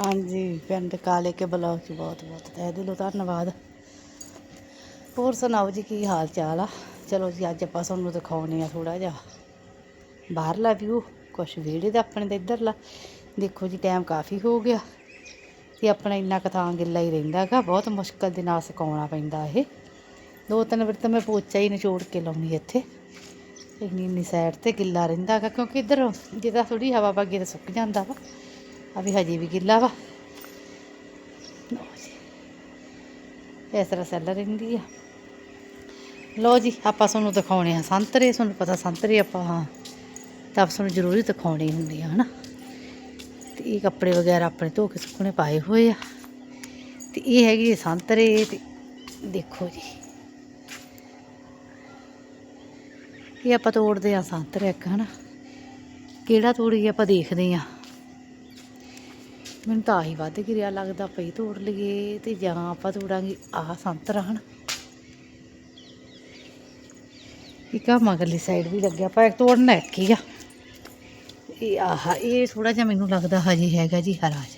ਹਾਂਜੀ, ਪਿੰਡ ਕਾਲੇ ਕੇ ਬਲੌਗ 'ਚ ਬਹੁਤ ਬਹੁਤ ਤਹਿ ਦਿਲੋਂ ਧੰਨਵਾਦ। ਹੋਰ ਸੁਣਾਓ ਜੀ, ਕੀ ਹਾਲ ਚਾਲ ਆ? ਚਲੋ ਜੀ, ਅੱਜ ਆਪਾਂ ਤੁਹਾਨੂੰ ਦਿਖਾਉਣੇ ਆ ਥੋੜਾ ਜਿਹਾ ਬਾਹਰਲਾ ਵਿਊ ਕੁਛ ਵਿਹੜੇ ਦਾ ਆਪਣੇ ਦਾ ਇੱਧਰਲਾ। ਦੇਖੋ ਜੀ ਟਾਈਮ ਕਾਫੀ ਹੋ ਗਿਆ ਤੇ ਆਪਣਾ ਇੰਨਾ ਕਥਾਂ ਗਿੱਲਾ ਹੀ ਰਹਿੰਦਾ ਗਾ, ਬਹੁਤ ਮੁਸ਼ਕਲ ਦੇ ਨਾਲ ਸੁਕਾਉਣਾ ਪੈਂਦਾ ਇਹ। ਦੋ ਤਿੰਨ ਵਾਰ ਤਾਂ ਮੈਂ ਪੋਚਾ ਹੀ ਨਿਚੋੜ ਕੇ ਲਾਉਣੀ ਇੱਥੇ। ਇੰਨੀ ਇੰਨੀ ਸਾਈਡ ਤੇ ਗਿੱਲਾ ਰਹਿੰਦਾ ਗਾ, ਕਿਉਂਕਿ ਇੱਧਰ ਜਿਹਦਾ ਥੋੜੀ ਹਵਾ ਵਗੇ ਤਾਂ ਸੁੱਕ ਜਾਂਦਾ ਵਾ। ਆ ਵੀ ਹਜੇ ਵੀ ਗਿੱਲਾ ਵਾ। ਲਓ ਜੀ ਇਸ ਤਰ੍ਹਾਂ ਸੈੱਲ ਰਹਿੰਦੀ ਆ। ਲਓ ਜੀ, ਆਪਾਂ ਤੁਹਾਨੂੰ ਦਿਖਾਉਣੇ ਆ ਸੰਤਰੇ। ਤੁਹਾਨੂੰ ਪਤਾ ਸੰਤਰੇ ਆਪਾਂ ਹਾਂ ਤਾਂ ਆਪਾਂ ਤੁਹਾਨੂੰ ਜ਼ਰੂਰੀ ਦਿਖਾਉਣੇ ਹੁੰਦੇ ਆ, ਹਨਾ? ਤੇ ਇਹ ਕੱਪੜੇ ਵਗੈਰਾ ਆਪਣੇ ਧੋ ਕੇ ਸੁੱਕਣੇ ਪਾਏ ਹੋਏ ਆ। ਤੇ ਇਹ ਹੈਗੀ ਸੰਤਰੇ ਤੇ ਦੇਖੋ ਜੀ। ਇਹ ਆਪਾਂ ਤੋੜਦੇ ਆ ਸੰਤਰੇ ਇੱਕ, ਹਨਾ? ਕਿਹੜਾ ਤੋੜੀਏ ਆਪਾਂ ਦੇਖਦੇ ਆ। ਮੈਨੂੰ ਤਾਂ ਆਹੀ ਵੱਧ ਗਿਰਿਆ ਲੱਗਦਾ ਪਈ ਤੋੜ ਲਈਏ ਤੇ ਜਾਂ ਆਪਾਂ ਤੋੜਾਂਗੇ ਆਹ ਸੰਤਰਾ ਹਨ ਇੱਕ ਆ ਮਗਰਲੀ ਸਾਈਡ ਵੀ ਲੱਗਿਆ ਪਰ ਇੱਕ ਤੋੜਨਾ ਇੱਕ ਹੀ ਆ। ਇਹ ਆਹ, ਇਹ ਥੋੜਾ ਜਿਹਾ ਮੈਨੂੰ ਲੱਗਦਾ ਹਜੇ ਹੈਗਾ ਜੀ ਹਰਾਜ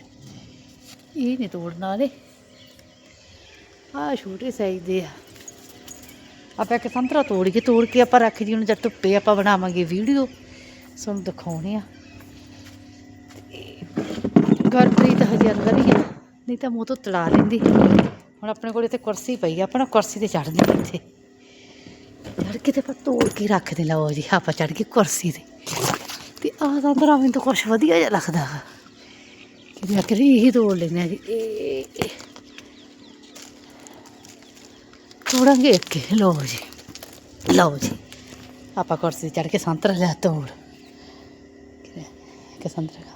ਇਹ ਨਹੀਂ ਤੋੜਨਾ ਵਾਲੇ ਆਹ ਛੋਟੇ ਸਾਈਜ਼ ਦੇ ਆ। ਆਪਾਂ ਇੱਕ ਸੰਤਰਾ ਤੋੜ ਕੇ ਤੋੜ ਕੇ ਆਪਾਂ ਰੱਖ ਜੀ ਹੁਣ ਜਦ ਧੁੱਪੇ ਆਪਾਂ ਬਣਾਵਾਂਗੇ ਵੀਡੀਓ ਤੁਹਾਨੂੰ ਦਿਖਾਉਣੇ ਆ। ਗੁਰਪ੍ਰੀਤ ਹਜੇ ਅੰਦਰ ਹੀ ਆ ਨਹੀਂ ਤਾਂ ਮੂੰਹ ਤੋਂ ਤੜਾ ਲੈਂਦੀ। ਹੁਣ ਆਪਣੇ ਕੋਲ ਇੱਥੇ ਕੁਰਸੀ ਪਈ ਆ ਆਪਣਾ ਕੁਰਸੀ ਤੇ ਚੜ੍ਹਦੇ ਇੱਥੇ। ਚੜ ਕੇ ਤੇ ਆਪਾਂ ਤੋੜ ਕੇ ਰੱਖਦੇ ਲਓ ਜੀ, ਆਪਾਂ ਚੜ ਕੇ ਕੁਰਸੀ ਤੇ। ਤੇ ਆਹ ਤਾਂ ਅੰਦਰ ਮੈਨੂੰ ਤਾਂ ਕੁਛ ਵਧੀਆ ਜਿਹਾ ਲੱਗਦਾ ਕਿ ਮੈਂ ਕਰੀ ਇਹੀ ਤੋੜ ਲੈਂਦੇ ਆ ਜੀ, ਇਹ। ਤੋੜਾਂਗੇ ਇੱਕ ਲਓ ਜੀ ਲਓ ਜੀ। ਆਪਾਂ ਕੁਰਸੀ ਤੇ ਚੜ ਕੇ ਸੰਤਰਾ ਲੈ ਤੋੜ। ਕਿ ਸੰਤਰਾ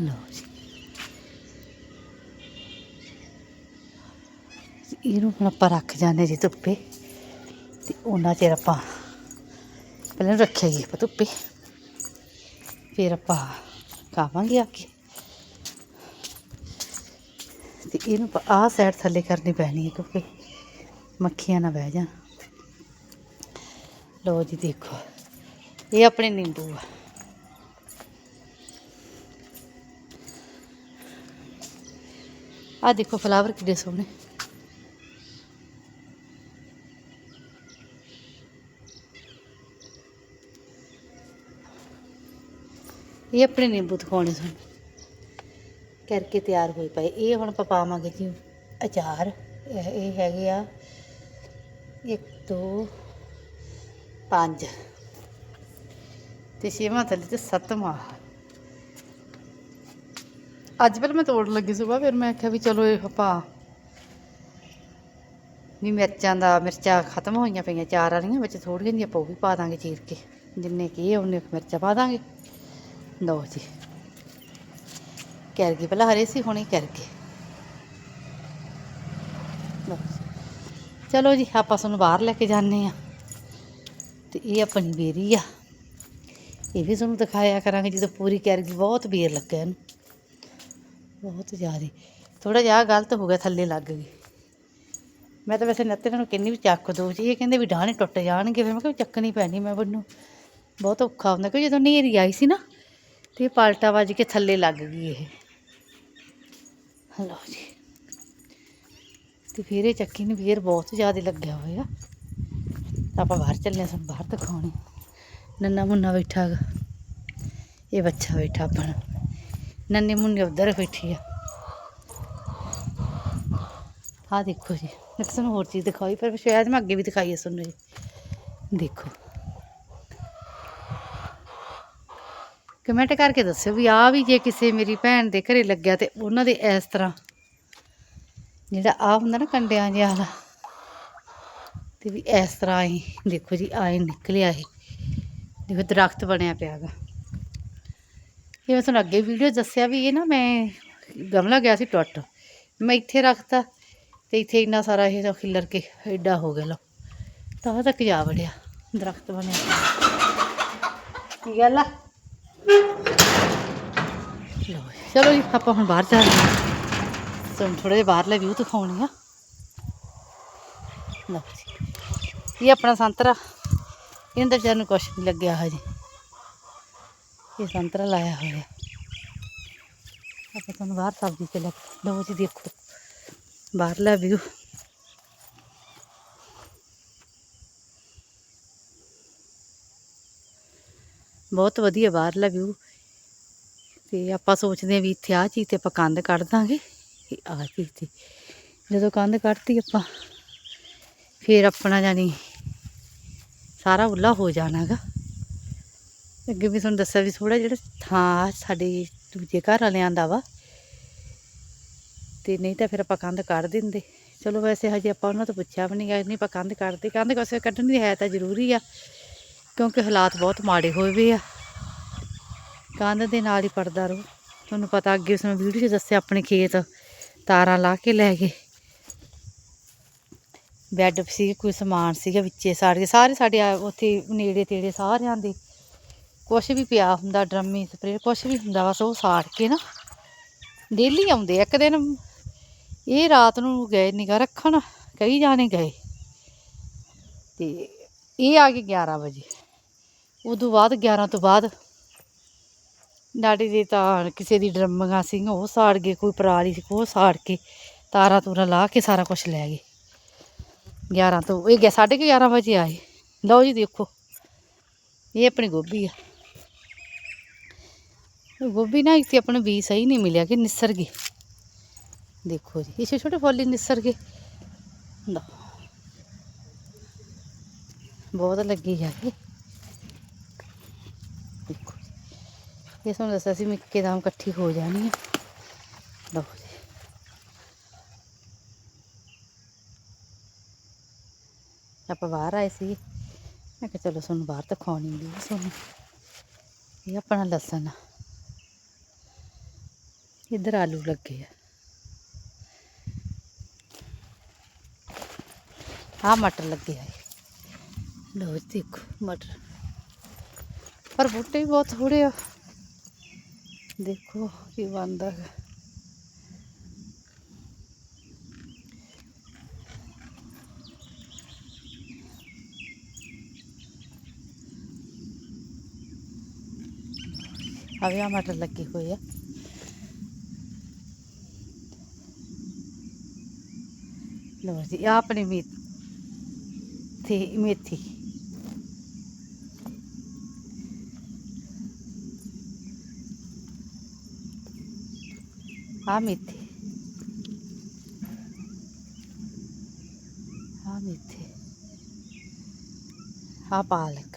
ਲਓ ਜੀ ਇਹਨੂੰ ਹੁਣ ਆਪਾਂ ਰੱਖ ਜਾਂਦੇ ਜੀ ਧੁੱਪੇ ਤੇ ਉਹਨਾਂ ਚਿਰ ਆਪਾਂ ਪਹਿਲਾਂ ਰੱਖਿਆ ਜੀ ਆਪਾਂ ਧੁੱਪੇ। ਫਿਰ ਆਪਾਂ ਖਾਵਾਂਗੇ ਆ ਕੇ। ਤੇ ਇਹਨੂੰ ਆਹ ਸਾਈਡ ਥੱਲੇ ਕਰਨੀ ਪੈਣੀ ਹੈ ਕਿਉਂਕਿ ਮੱਖੀਆਂ ਨਾ ਬਹਿ ਜਾਣ। ਲਓ ਜੀ ਦੇਖੋ, ਇਹ ਆਪਣੇ ਨਿੰਬੂ ਆ। ਆ ਦੇਖੋ ਫਲਾਵਰ ਕਿੰਨੇ ਸੋਹਣੇ। ਇਹ ਆਪਣੇ ਨਿੰਬੂ ਦਿਖਾਉਣੇ ਸਨ। ਕਰਕੇ ਤਿਆਰ ਹੋਏ ਪਏ। ਇਹ ਹੁਣ ਆਪਾਂ ਪਾਵਾਂਗੇ ਜੀ ਅਚਾਰ। ਇਹ ਇਹ ਹੈਗੇ ਆ 1 2 5 ਤੇ ਛੇਵਾਂ ਥੱਲੇ ਤੇ ਸੱਤਵਾਂ। ਅੱਜ ਪਹਿਲਾਂ ਮੈਂ ਤੋੜਨ ਲੱਗੀ ਸੁਬਾ ਫਿਰ ਮੈਂ ਆਖਿਆ ਵੀ ਚਲੋ ਇਹ ਆਪਾਂ ਵੀ ਮਿਰਚਾਂ ਦਾ, ਮਿਰਚਾਂ ਖਤਮ ਹੋਈਆਂ ਪਈਆਂ, ਚਾਰ ਵਾਲੀਆਂ ਵਿੱਚ ਥੋੜੀਆਂ ਜਿਹੀਆਂ ਆਪਾਂ ਵੀ ਪਾ ਦਾਂਗੇ ਚੀਰ ਕੇ। ਜਿੰਨੇ ਕੀ ਉਹਨੇ ਕੁ ਮਿਰਚਾਂ ਪਾ ਦਾਂਗੇ। ਲਓ ਜੀ। ਕਰ ਗਈ ਪਹਿਲਾਂ ਹਰੇ ਸੀ, ਹੁਣੇ ਕਰ ਗਏ ਚਲੋ ਜੀ, ਆਪਾਂ ਤੁਹਾਨੂੰ ਬਾਹਰ ਲੈ ਕੇ ਜਾਂਦੇ ਆ ਤੇ ਇਹ ਆਪਣੀ ਬੇਰੀ ਆ। ਇਹ ਵੀ ਤੁਹਾਨੂੰ ਦਿਖਾਇਆ ਕਰਾਂਗੇ, ਜਦੋਂ ਪੂਰੀ ਕਰ ਗਈ, ਬਹੁਤ ਬੇਰ ਲੱਗਿਆ ਇਹਨੂੰ। ਬਹੁਤ ਜ਼ਿਆਦਾ। ਥੋੜਾ ਜਿਹਾ ਗਲਤ ਹੋ ਗਿਆ, ਥੱਲੇ ਲੱਗ ਗਈ। ਮੈਂ ਤਾਂ ਵੈਸੇ ਨੱਤੇ ਨੂੰ ਕਿੰਨੀ ਵੀ ਚੱਕ ਦੋ ਜੀ। ਇਹ ਕਹਿੰਦੇ ਵੀ ਡਾਹਣੇ ਟੁੱਟ ਜਾਣਗੇ। ਫਿਰ ਮੈਂ ਕਿਹਾ ਚੱਕਣੀ ਪੈਣੀ ਮੈਂ ਬੰਨੂ। ਬਹੁਤ ਔਖਾ ਹੁੰਦਾ। ਕਿ ਜਦੋਂ ਨੇਰੀ ਆਈ ਸੀ ਨਾ, ਤੇ ਇਹ ਪਲਟਾ ਵੱਜ ਕੇ ਥੱਲੇ ਲੱਗ ਗਈ ਇਹ। ਲਓ ਜੀ। ਤੇ ਫਿਰ ਇਹ ਚੱਕੀ ਨੂੰ ਵੀਰ ਬਹੁਤ ਜ਼ਿਆਦਾ ਲੱਗਿਆ ਹੋਇਆ। ਆਪਾਂ ਬਾਹਰ ਚੱਲੇ ਸਾਨੂੰ ਬਾਹਰ ਦਿਖਾਉਣੀ। ਨੰਨਾ ਮੁੰਨਾ ਬੈਠਾ ਹੈਗਾ ਇਹ ਬੱਚਾ ਬੈਠਾ ਆਪਣਾ। ਨੰਨੇ ਮੁੰਨੇ ਉਧਰ ਬੈਠੀ ਆ। ਆ ਦੇਖੋ ਜੀ ਮੈਂ ਤੁਹਾਨੂੰ ਹੋਰ ਚੀਜ਼ ਦਿਖਾਈ ਪਰ ਸ਼ਾਇਦ ਮੈਂ ਅੱਗੇ ਵੀ ਦਿਖਾਈ ਹੈ ਤੁਹਾਨੂੰ ਜੀ। ਦੇਖੋ। ਕਮੈਂਟ ਕਰਕੇ ਦੱਸਿਓ ਵੀ ਆ ਵੀ ਜੇ ਕਿਸੇ ਮੇਰੀ ਭੈਣ ਦੇ ਘਰੇ ਲੱਗਿਆ ਤੇ ਉਹਨਾਂ ਦੇ ਇਸ ਤਰ੍ਹਾਂ ਜਿਹੜਾ ਆ ਹੁੰਦਾ ਨਾ ਕੰਡਿਆਂ ਜਿਹਾ ਵਾਲਾ, ਤੇ ਵੀ ਇਸ ਤਰ੍ਹਾਂ ਹੀ ਦੇਖੋ ਜੀ, ਆਏ ਨਿਕਲਿਆ ਇਹ। ਦੇਖੋ ਦਰਖਤ ਬਣਿਆ ਪਿਆ ਗਾ ਇਹ ਮੈਂ ਤੁਹਾਨੂੰ ਅੱਗੇ ਵੀਡੀਓ ਦੱਸਿਆ ਵੀ ਇਹ ਨਾ ਮੈਂ ਗਮਲਾ ਗਿਆ ਸੀ ਟੁੱਟ ਮੈਂ ਇੱਥੇ ਰੱਖਤਾ ਤੇ ਇੱਥੇ ਇੰਨਾ ਸਾਰਾ ਇਹ ਖਿੱਲਰ ਕੇ ਐਡਾ ਹੋ ਗਿਆ ਲੋ ਤਾਂ ਉਹ ਤੱਕ ਜਾ ਵੜਿਆ, ਦਰਖਤ ਬਣਿਆ ਕੀ ਗੱਲ ਆ? ਲਓ ਚਲੋ ਜੀ, ਆਪਾਂ ਹੁਣ ਬਾਹਰ ਚੱਲਦੇ ਹਾਂ। ਤੁਹਾਨੂੰ ਥੋੜੇ ਜਿਹਾ ਬਾਹਰਲੇ ਵਿਊ ਦਿਖਾਉਣੀ ਆ। ਲਓ ਜੀ, ਇਹ ਆਪਣਾ ਸੰਤਰਾ। ਇਹਨਾਂ ਦਾ ਵਿਚਾਰ ਨੂੰ ਕੁਛ ਨਹੀਂ ਲੱਗਿਆ ਹਜੇ। ਇਹ ਸੰਤਰਾ ਲਾਇਆ ਹੋਇਆ। ਆਪਾਂ ਤੁਹਾਨੂੰ ਬਾਹਰ ਸਬਜ਼ੀ ਤੇ ਲੱਗ ਕੇ ਲਓ ਜੀ ਦੇਖੋ। ਬਾਹਰਲਾ ਵਿਊ ਬਹੁਤ ਵਧੀਆ ਬਾਹਰਲਾ ਵਿਊ ਤੇ ਆਪਾਂ ਸੋਚਦੇ ਹਾਂ ਵੀ ਇੱਥੇ ਆਹ ਚੀਜ਼ ਤੇ ਆਪਾਂ ਕੰਧ ਕੱਢ ਦਾਂਗੇ। ਤੇ ਆਹ ਚੀਜ਼ ਤੇ। ਜਦੋਂ ਕੰਧ ਕੱਢਤੀ ਆਪਾਂ, ਫਿਰ ਆਪਣਾ ਜਾਨੀ ਸਾਰਾ ਉੱਲਾ ਹੋ ਜਾਣਾਗਾ। ਅੱਗੇ ਵੀ ਤੁਹਾਨੂੰ ਦੱਸਿਆ ਵੀ ਥੋੜਾ ਜਿਹੜਾ ਥਾਂ ਸਾਡੇ ਦੂਜੇ ਘਰ ਵਾਲਿਆਂ ਦਾ ਵਾ। ਤੇ ਨਹੀਂ ਤਾਂ ਫਿਰ ਆਪਾਂ ਕੰਧ ਕੱਢ ਦਿੰਦੇ। ਚਲੋ ਵੈਸੇ ਹਜੇ ਆਪਾਂ ਉਹਨਾਂ ਤੋਂ ਪੁੱਛਿਆ ਵੀ ਨਹੀਂ ਗਿਆ ਨਹੀਂ ਆਪਾਂ ਕੰਧ ਕੱਢਦੇ। ਕੰਧ ਵੈਸੇ ਕੱਢਣ ਦੀ ਹੈ ਤਾਂ ਜ਼ਰੂਰੀ ਆ, ਕਿਉਂਕਿ ਹਾਲਾਤ ਬਹੁਤ ਮਾੜੇ ਹੋਏ ਵੇ ਆ। ਕੰਧ ਦੇ ਨਾਲ ਹੀ ਪੜਦਾ ਰਹੋ। ਤੁਹਾਨੂੰ ਪਤਾ ਅੱਗੇ ਉਸ ਨੂੰ ਵੀਡੀਓ 'ਚ ਦੱਸਿਆ ਆਪਣੇ ਖੇਤ ਤਾਰਾਂ ਲਾ ਕੇ ਲੈ ਗਏ। ਬੈੱਡ ਸੀ ਕੋਈ ਸਮਾਨ ਸੀਗਾ ਵਿੱਚੇ ਸਾੜ ਕੇ ਸਾਰੇ ਸਾਡੇ ਆ ਉੱਥੇ ਨੇੜੇ ਤੇੜੇ ਸਾਰਿਆਂ ਦੇ ਕੁਛ ਵੀ ਪਿਆ ਹੁੰਦਾ ਡਰਮੀ ਸਪਰੇ ਕੁਛ ਵੀ ਹੁੰਦਾ ਬਸ ਉਹ ਸਾੜ ਕੇ ਨਾ ਡੇਲੀ ਆਉਂਦੇ ਇੱਕ ਦਿਨ ਇਹ ਰਾਤ ਨੂੰ ਗਏ ਨਿਗਾ ਰੱਖਣ, ਕਈ ਜਾਣੇ ਗਏ ਤੇ ਇਹ ਆ ਗਏ 11 ਵਜੇ। ਉਦੋਂ ਬਾਅਦ 11 ਤੋਂ ਬਾਅਦ ਡਾਡੀ ਦੇ ਤਾਂ ਕਿਸੇ ਦੀ ਡਰਮੀਆਂ ਸੀ, ਉਹ ਸਾੜ ਗਏ, ਕੋਈ ਪਰਾਲੀ ਸੀ, ਉਹ ਸਾੜ ਕੇ ਤਾਰਾਂ ਤੂਰਾਂ ਲਾ ਕੇ ਸਾਰਾ ਕੁਝ ਲੈ ਗਏ। 11 ਤੋਂ, ਇਹ ਗਿਆ, ਸਾਢੇ ਕੁ 11 ਵਜੇ ਆਏ। ਲਓ ਜੀ ਦੇਖੋ, ਇਹ ਆਪਣੀ ਗੋਭੀ ਆ। ਇਹ ਗੋਭੀ ਨਾ ਇੱਥੇ ਆਪਣੇ ਬੀਜ ਸਹੀ ਨਹੀਂ ਮਿਲਿਆ ਕਿ ਨਿਸਰ ਗਏ। ਦੇਖੋ ਜੀ ਇਹ ਛੋਟੇ ਛੋਟੇ ਫੁੱਲ ਹੀ ਨਿਸਰ ਗਏ। ਲਓ। ਬਹੁਤ ਲੱਗੀ ਜਾਗੇ ਦੇਖੋ ਜੀ। ਇਹ ਸਾਨੂੰ ਦੱਸਿਆ ਸੀ ਮਿੱਕੇ ਦਾਮ ਇਕੱਠੀ ਹੋ ਜਾਣੀ ਹੈ ਲਓ ਜੀ। ਆਪਾਂ ਬਾਹਰ ਆਏ ਸੀ ਮੈਂ ਕਿਹਾ ਚਲੋ ਤੁਹਾਨੂੰ ਬਾਹਰ ਦਿਖਾਉਣੀ ਵੀ ਤੁਹਾਨੂੰ। ਇਹ ਆਪਣਾ ਲਸਣ ਆ। ਇੱਧਰ ਆਲੂ ਲੱਗੇ ਆ ਆ ਮਟਰ ਲੱਗੇ ਆ ਇਹ। ਲਓ ਜੀ ਦੇਖੋ ਮਟਰ ਪਰ ਬੂਟੇ ਵੀ ਬਹੁਤ ਥੋੜੇ ਆ ਦੇਖੋ ਕੀ ਬਣਦਾ ਹੈ ਆ ਵੀ ਆਹ ਲੋ ਲੱਗੇ ਆ ਜੀ ਆਹ ਆਪਣੀ ਮੇਥੀ ਮੇਥੀ। ਆ ਮੇਥੀ। ਆ ਮੇਥੀ। ਆ ਪਾਲਕ।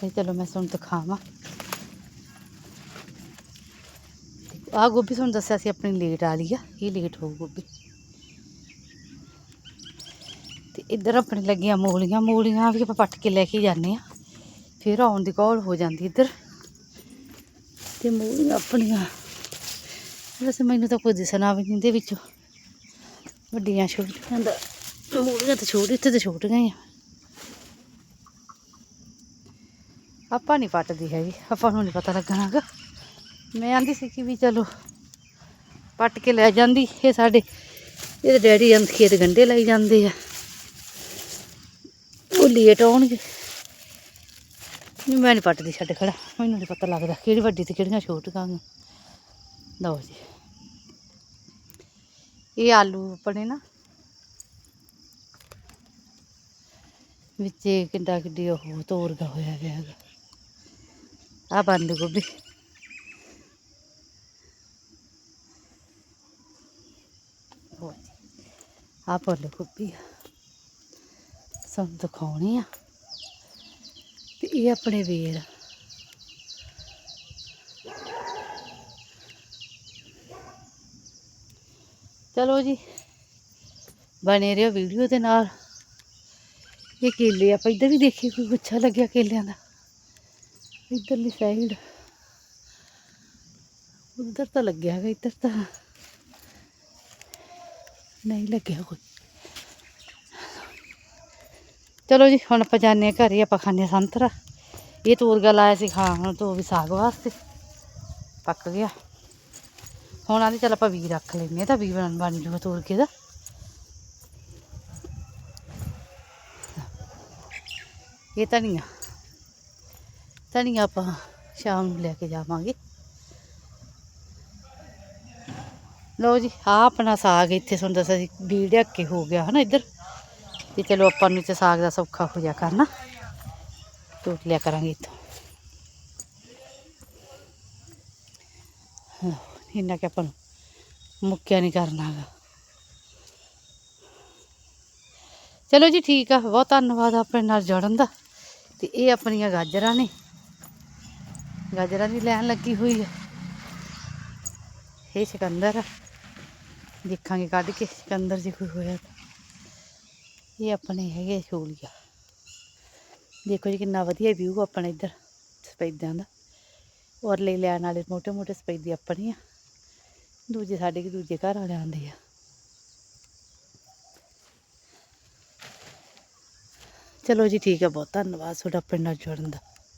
ਤੇ ਚਲੋ ਮੈਂ ਤੁਹਾਨੂੰ ਦਿਖਾਵਾਂ। ਆ ਗੋਭੀ ਤੁਹਾਨੂੰ ਦੱਸਿਆ ਸੀ ਆਪਣੀ ਲੇਟ ਆ ਲਈ ਆ, ਇਹ ਲੇਟ ਹੋਊ ਗੋਭੀ। ਤੇ ਇੱਧਰ ਆਪਣੇ ਲੱਗੀਆਂ ਮੂਲੀਆਂ ਮੂਲੀਆਂ ਵੀ ਆਪਾਂ ਪੱਟ ਕੇ ਲੈ ਕੇ ਜਾਂਦੇ ਆ ਫਿਰ ਆਉਣ ਦੀ ਕੌਲ ਹੋ ਜਾਂਦੀ ਇੱਧਰ। ਤੇ ਮੂਲੀਆਂ ਆਪਣੀਆਂ, ਵੈਸੇ ਮੈਨੂੰ ਤਾਂ ਕੋਈ ਦਿਸਣਾ ਵੀ ਨਹੀਂ ਦੇ ਵਿੱਚੋਂ। ਵੱਡੀਆਂ ਛੋਟੀਆਂ ਦਾ, ਮੂਲੀਆਂ ਤਾਂ ਛੋਟੀ, ਇੱਥੇ ਤਾਂ ਛੋਟੀਆਂ ਹੀ ਆ। ਆਪਾਂ ਨਹੀਂ ਪੱਟਦੀ ਹੈਗੀ, ਆਪਾਂ ਨੂੰ ਨਹੀਂ ਪਤਾ ਲੱਗਣਾਗਾ। ਮੈਂ ਆਂਦੀ ਸੀ ਕਿ ਵੀ ਚਲੋ ਪੱਟ ਕੇ ਲੈ ਜਾਂਦੀ, ਇਹ ਸਾਡੇ, ਇਹਦੇ ਡੈਡੀ ਅੰਦ ਖੇਤ ਗੰਡੇ ਲਾਈ ਜਾਂਦੇ ਆ। ਉਹ ਲੇਟ ਆਉਣਗੇ। ਮੈਂ ਨਹੀਂ ਪੱਟਦੀ ਛੱਡ ਖੜਾ, ਮੈਨੂੰ ਨਹੀਂ ਪਤਾ ਲੱਗਦਾ ਕਿਹੜੀ ਵੱਡੀ ਤੇ ਕਿਹੜੀਆਂ ਛੋਟੀਆਂ ਨੇ ਲਓ ਜੀ। ਇਹ ਆਲੂ ਆਪਣੇ ਨਾ, ਵਿੱਚ ਕਿੰਡਾ ਕਿੱਡੀ ਉਹ ਤੋਰਗਾ ਹੋਇਆ ਪਿਆ ਹੈਗਾ। ਆ ਬੰਦ ਗੋਭੀ। ਆ ਪੱਲੇ ਗੋਭੀ ਆ। ਸਾਨੂੰ ਦਿਖਾਉਣੀ ਆ। ਤੇ ਇਹ ਆਪਣੇ ਵੇਰ ਆ। ਚਲੋ ਜੀ, ਬਣੇ ਰਹੋ ਵੀਡੀਓ ਦੇ ਨਾਲ। ਇਹ ਕੇਲੇ ਆਪਾਂ ਇੱਧਰ ਵੀ ਦੇਖੀ, ਕੋਈ ਗੁੱਛਾ ਲੱਗਿਆ ਕੇਲਿਆਂ ਦਾ? ਇੱਧਰਲੀ ਸਾਈਡ ਉਧਰ ਤਾਂ ਲੱਗਿਆ ਹੈਗਾ, ਇੱਧਰ ਤਾਂ। ਨਹੀਂ ਲੱਗਿਆ ਕੋਈ ਚਲੋ ਜੀ, ਹੁਣ ਆਪਾਂ ਜਾਂਦੇ ਹਾਂ ਘਰੇ, ਆਪਾਂ ਖਾਂਦੇ ਹਾਂ ਸੰਤਰਾ। ਇਹ ਤੋਰਗਾ ਲਾਇਆ ਸੀ ਖਾਣ ਤੋਂ ਵੀ ਸਾਗ ਵਾਸਤੇ। ਪੱਕ ਗਿਆ। ਹੁਣ ਆਂਦੇ ਚੱਲ ਆਪਾਂ ਵੀ ਰੱਖ ਲੈਂਦੇ ਹਾਂ ਤਾਂ ਵੀ ਬਣ ਬਣ ਜੂਗਾ ਤੋਰਗੇ ਦਾ ਇਹ ਧਨੀਆ। ਧਨੀਆ ਆਪਾਂ ਸ਼ਾਮ ਨੂੰ ਲੈ ਕੇ ਜਾਵਾਂਗੇ। ਲਓ ਜੀ ਆ ਆਪਣਾ ਸਾਗ ਇੱਥੇ ਤੁਹਾਨੂੰ ਦੱਸਿਆ ਸੀ ਬੀੜ ਕੇ ਹੋ ਗਿਆ ਹਨਾ ਇੱਧਰ? ਤੇ ਚਲੋ ਆਪਾਂ ਨੂੰ ਤੇ ਸਾਗ ਦਾ ਸੌਖਾ ਹੋ ਜਾ ਕਰਨਾ। ਟੋਟ ਲਿਆ ਕਰਾਂਗੇ ਇੱਥੋਂ। ਹਾਂ, ਇੰਨਾ ਕਿ ਆਪਾਂ ਨੂੰ ਮੁੱਕਿਆ ਨਹੀਂ ਕਰਨਾ ਹੈਗਾ। ਚਲੋ ਜੀ ਠੀਕ ਆ ਬਹੁਤ ਧੰਨਵਾਦ ਆਪਣੇ ਨਾਲ ਜੁੜਨ ਦਾ। ਤੇ ਇਹ ਆਪਣੀਆਂ ਗਾਜਰਾਂ ਨੇ। ਗਾਜਰਾਂ ਦੀ ਲੈਣ ਲੱਗੀ ਹੋਈ ਹੈ ਇਹ ਸਿਕੰਦਰ ਆ। ਦੇਖਾਂਗੇ ਕੱਢ ਕੇ ਸਿਕੰਦਰ ਜੇ ਕੋਈ ਹੋਇਆ ਤਾਂ। ਇਹ ਆਪਣੇ ਹੈਗੇ ਛੋਲੀਆ ਦੇਖੋ ਜੀ ਕਿੰਨਾ ਵਧੀਆ ਵਿਊ ਆਪਣਾ ਇੱਧਰ ਸਪੈਦਿਆਂ ਦਾ। ਔਰ ਲੈ ਲੈਣ ਵਾਲੇ ਮੋਟੇ ਮੋਟੇ ਸਪੈਦੇ ਆਪਣੇ ਆ। ਦੂਜੇ ਸਾਡੇ ਕਿ ਦੂਜੇ ਘਰ ਵਾਲੇ ਆਉਂਦੇ ਆ। ਚਲੋ ਜੀ ਠੀਕ ਹੈ ਬਹੁਤ ਧੰਨਵਾਦ ਤੁਹਾਡਾ ਪਿੰਡ ਨਾਲ ਜੁੜਨ ਦਾ।